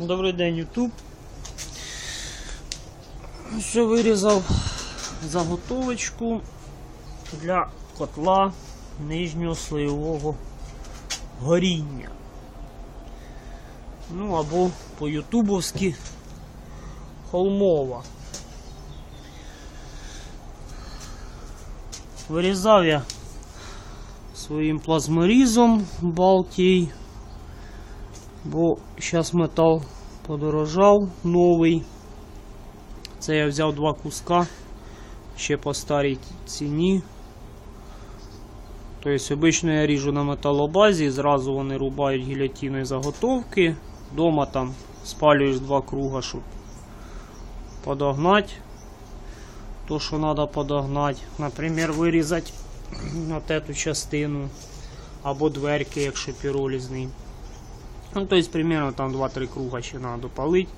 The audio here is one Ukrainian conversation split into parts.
Добрий день, Ютуб. Що вирізав заготовочку для котла нижнього слоєвого горіння. Ну або по-ютубовськи холмова. Вирізав я своїм плазморізом Балтій. Бо зараз метал подорожав новий. Це я взяв два куска ще по старій ціні. Тобто обично я ріжу на металобазі, зразу вони рубають гілятіною заготовки. Дома там спалюєш два круга, щоб подогнати. То, що треба подогнати. Наприклад, вирізати от эту частину. Або дверки, якщо піролізний. Ну, то есть примерно там 2-3 круга ще треба допалити.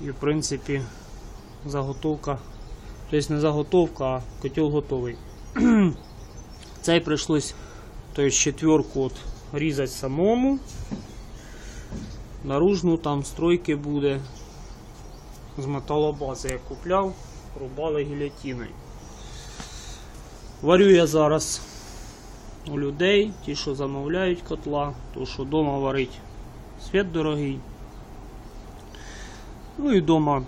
І в принципі заготовка. Тобто не заготовка, а котел готовий. Цей прийшлось то есть, четверку от різати самому. Наружну там стройки буде. З металобази я купляв, рубали гілятиною. Варю я зараз у людей, ті, що замовляють котла, то що вдома варить світ дорогий. Ну і вдома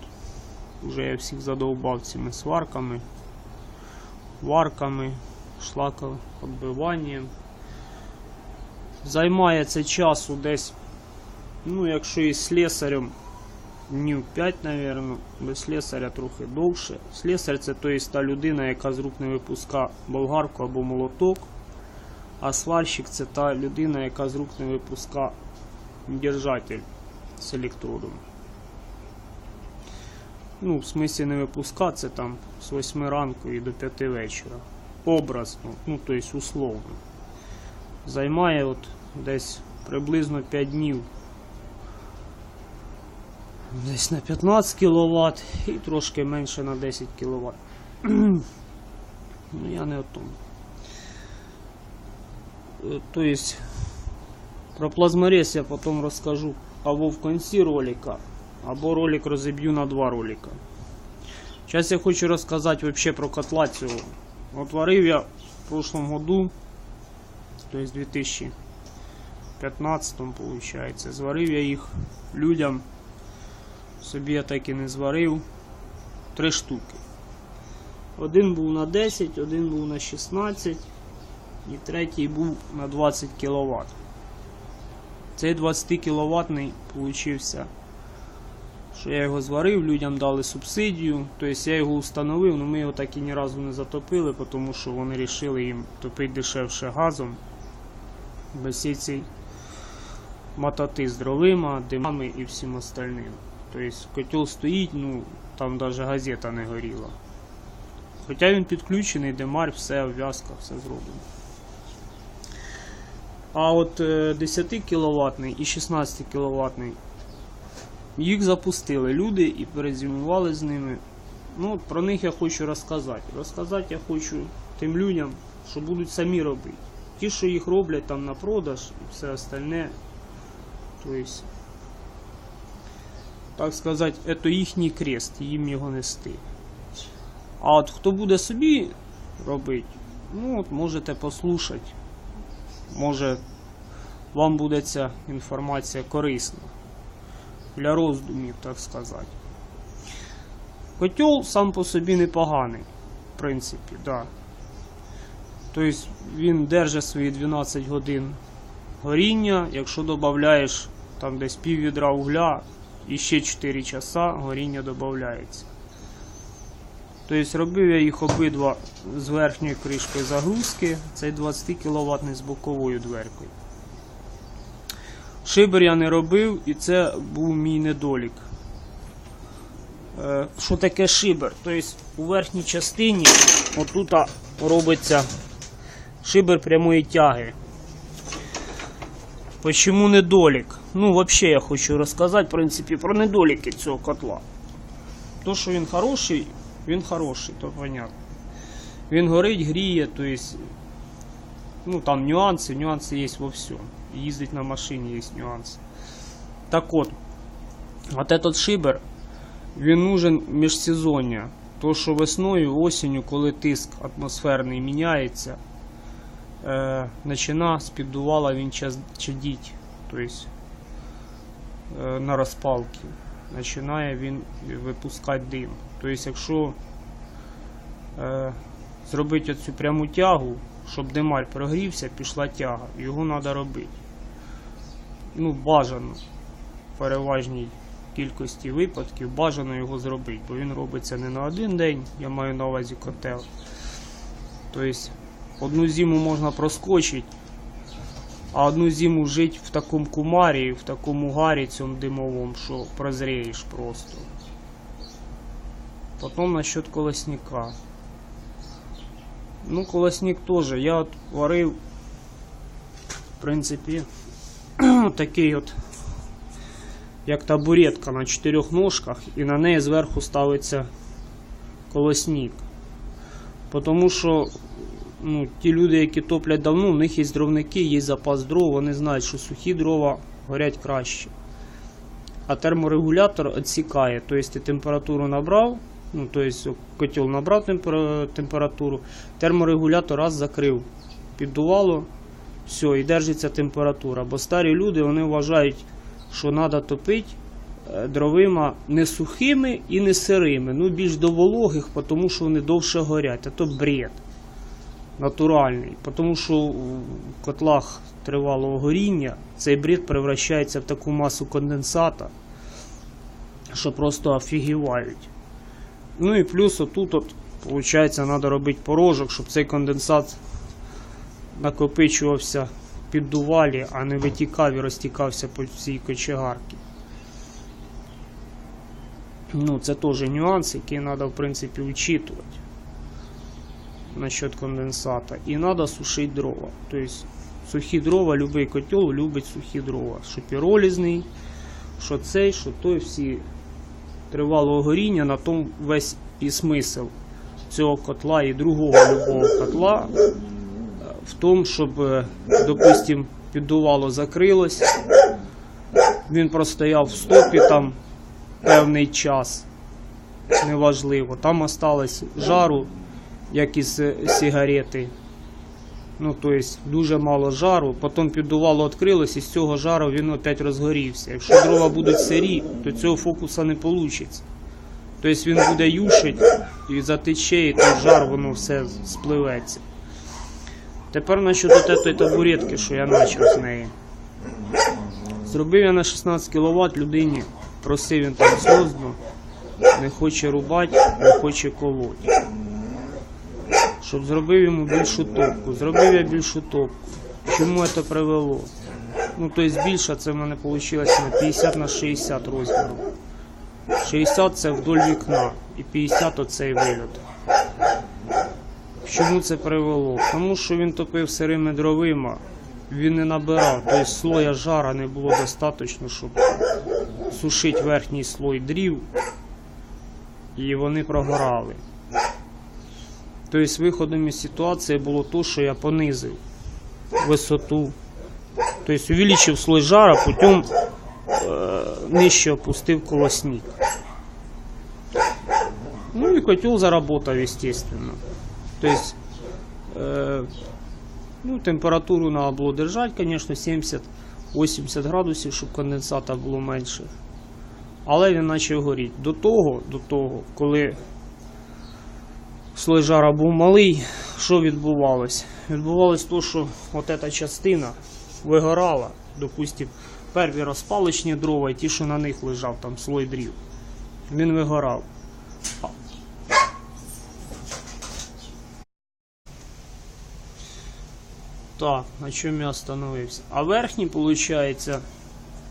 вже я всіх задовбав цими сварками, варками, шлакоотбиванням. Займає це часу десь, ну якщо із слесарем, днів 5, мабуть, без слесаря трохи довше. Слесар це то є та людина, яка з рук не випуска болгарку або молоток. А сварщик це та людина, яка з рук не випуска держатель з електродом. Ну, в смислі не випуска, це там з 8 ранку і до 5 вечора. Образно, ну то есть условно. Займає от десь приблизно 5 днів. Десь на 15 кВт і трошки менше на 10 кВт. ну я не о тому. Е, То есть про плазморез я потом расскажу або в конці ролика, або ролик розіб'ю на два ролика. Зараз я хочу розказати вообще про котла цього. От варив я в прошлом году, то есть 2015 получается, зварив я їх людям. Собі я так і не зварив. Три штуки. Один був на 10, один був на 16 і третій був на 20 кВт. Цей 20 кВт получився, що я його зварив, людям дали субсидію, тобто я його установив, але ми його так і ні разу не затопили, тому що вони вирішили їм топити дешевше газом. Без всієї цієї мототи з дровима, димами і всім остальним. Тобто котел стоїть, ну там навіть газета не горіла. Хоча він підключений, демар, все, обв'язка, все зроблено. А от е, 10 кВт і 16 кВт їх запустили люди і перезимували з ними. Ну, про них я хочу розказати. Розказати я хочу тим людям, що будуть самі робити. Ті, що їх роблять там на продаж і все остальне. Тобто, так сказати, це їхній крест, їм його нести. А от хто буде собі робити, ну от можете послухати. Може вам буде ця інформація корисна. Для роздумів, так сказати. Котел сам по собі непоганий, в принципі, да. Тобто він держить свої 12 годин горіння, якщо додаєш там десь пів відра угля і ще 4 часа горіння додається. Тобто робив я їх обидва з верхньою кришкою загрузки, цей 20 кВт з боковою дверкою. Шибер я не робив і це був мій недолік. Е, Що таке шибер? Тобто у верхній частині отут робиться шибер прямої тяги. Почому недолік? Ну, взагалі я хочу розказати, в принципі, про недоліки цього котла. То, що він хороший, він хороший, то понятно. Він горить, гріє, то есть, ну там нюанси, нюанси є во всьому. Їздить на машині є нюанси. Так от, От этот шибер, він нужен міжсезоння. То, що весною, осінню, коли тиск атмосферний міняється, е, почина з піддувала він чадіть. Тобто е, на розпалки. Починає він випускати дим. Тобто, якщо е, зробити оцю пряму тягу, щоб димарь прогрівся, пішла тяга. Його треба робити. Ну, бажано в переважній кількості випадків бажано його зробити, бо він робиться не на один день, я маю на увазі котел. Тобто одну зиму можна проскочити, а одну зиму жити в такому кумарі, в такому гарі цьому димовому, що прозрієш просто. Потім насчет колосника. Ну, колосник теж. Я от варив, в принципі, такий от, як табуретка на чотирьох ножках, і на неї зверху ставиться колосник. Тому що ну, ті люди, які топлять давно, у них є дровники, є запас дров, вони знають, що сухі дрова горять краще. А терморегулятор відсікає, тобто ти температуру набрав, ну, тобто котел набрав температуру, терморегулятор раз закрив, піддувало, все, і держиться температура. Бо старі люди вони вважають, що треба топити е, дровима не сухими і не сирими, ну більш до вологих, тому що вони довше горять, а то бред натуральний. Тому що в котлах тривалого горіння цей бред превращається в таку масу конденсата, що просто офігівають. Ну і плюс отут, от, виходить, треба робити порожок, щоб цей конденсат накопичувався в піддувалі, а не витікав і розтікався по всій кочегарці. Ну, це теж нюанс, який треба, в принципі, учитувати насчет конденсата. І треба сушити дрова. Тобто сухі дрова, будь-який котел любить сухі дрова. Що піролізний, що цей, що той, всі тривалого горіння, на тому весь і смисл цього котла і другого любого котла е, в тому, щоб, е, допустим, піддувало закрилось, він простояв в стопі там певний час, неважливо. Там осталось жару, як із сигарети. Ну, тобто дуже мало жару, потім піддувало відкрилось, і з цього жару він опять розгорівся. Якщо дрова будуть сирі, то цього фокуса не вийде. Тобто він буде юшить і затече, і той жар воно все спливеться. Тепер насчет от цієї табуретки, що я почав з неї. Зробив я на 16 кВт людині, просив він там сльозно, не хоче рубати, не хоче колоти. Щоб зробив йому більшу топку. Зробив я більшу топку. Чому це привело? Ну, тобто більше це в мене вийшло на 50 на 60 розміру. 60 це вдоль вікна і 50 оцей вильот. Чому це привело? Тому що він топив сирими дровима, він не набирав, тобто слоя жара не було достатньо, щоб сушити верхній слой дрів, і вони прогорали. Тобто виходом із ситуації було то, що я понизив висоту. Тобто увеличив слой жара, потім е, нижче опустив колосник. Ну и котел заработал, естественно. То есть, э, ну, температуру надо було держати, конечно, 70-80 градусів, щоб конденсата було менше. Але він почав горіти. До того, до того, коли слой жара був малий, що відбувалось? Відбувалось то, що от ця частина вигорала, допустим, перві розпалочні дрова, і ті, що на них лежав там слой дрів. Він вигорав. Так, на чому я остановився? А верхній, виходить,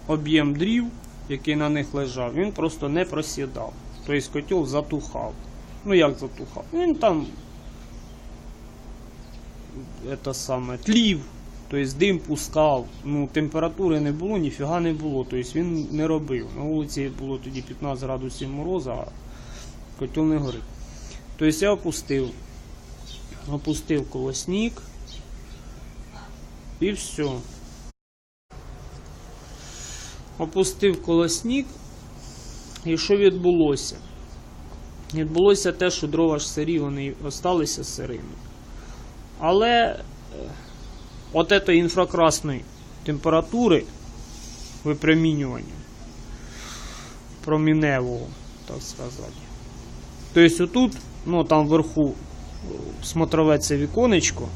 об'єм дрів, який на них лежав, він просто не просідав. Тобто котел затухав. Ну як затухав? Він там это саме, тлів, тобто дим пускав, ну температури не було, ніфіга не було, тобто він не робив. На вулиці було тоді 15 градусів мороза, а котел не горить. Тобто я опустив, опустив колосник і все. Опустив колосник, І що відбулося? Відбулося те, що дрова ж сирі, вони осталися сирими. Але е, от этой інфракрасної температури випромінювання проміневого, так сказати. Тобто отут, ну там вверху е, смотрове це віконечко.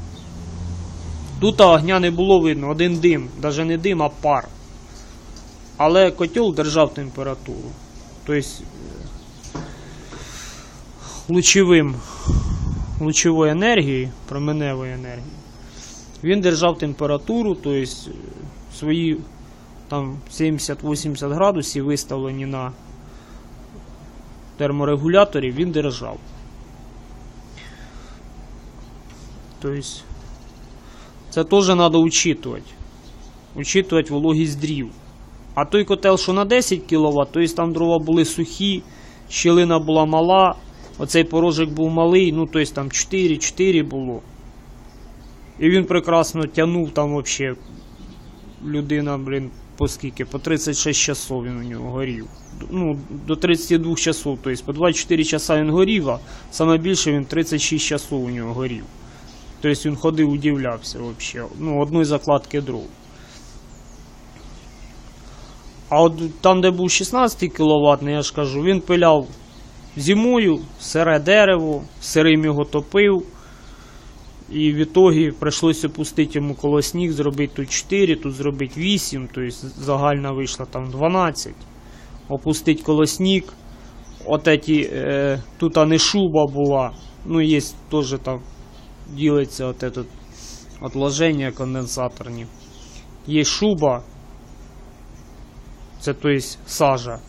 Тут огня не було видно, один дим, навіть не дим, а пар. Але котел держав температуру. Тобто лучовим, лучовою енергією, променевою енергією, він держав температуру, тобто свої там 70-80 градусів виставлені на терморегуляторі, він держав. Тобто це теж треба учитувати. Учитувати вологість дрів. А той котел, що на 10 кВт, тобто там дрова були сухі, щілина була мала, оцей порожик був малий, ну тобто там 4-4 було. І він прекрасно тягнув там взагалі людина, блін, по скільки? По 36 часов він у нього горів. Ну, до 32 часов, тобто по 24 часа він горів, а саме більше він 36 часов у нього горів. Тобто він ходив, удивлявся взагалі. Ну, одної закладки дров. А от там, де був 16 кВт, я ж кажу, він пиляв зимою, сире дерево, сирим його топив. І в ітогі прийшлося пустити йому колосник, зробити тут 4, тут зробити 8, тобто загальна вийшла там 12. Опустити колосник. От эти, е, тут не шуба була. Ну, є теж там ділиться от этот отложення конденсаторні. Є шуба. Це то есть сажа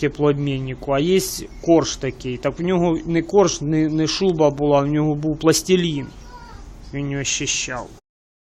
теплообміннику, а є корж такий. Так в нього не корж, не, не шуба була, в нього був пластилін. Він його щищав.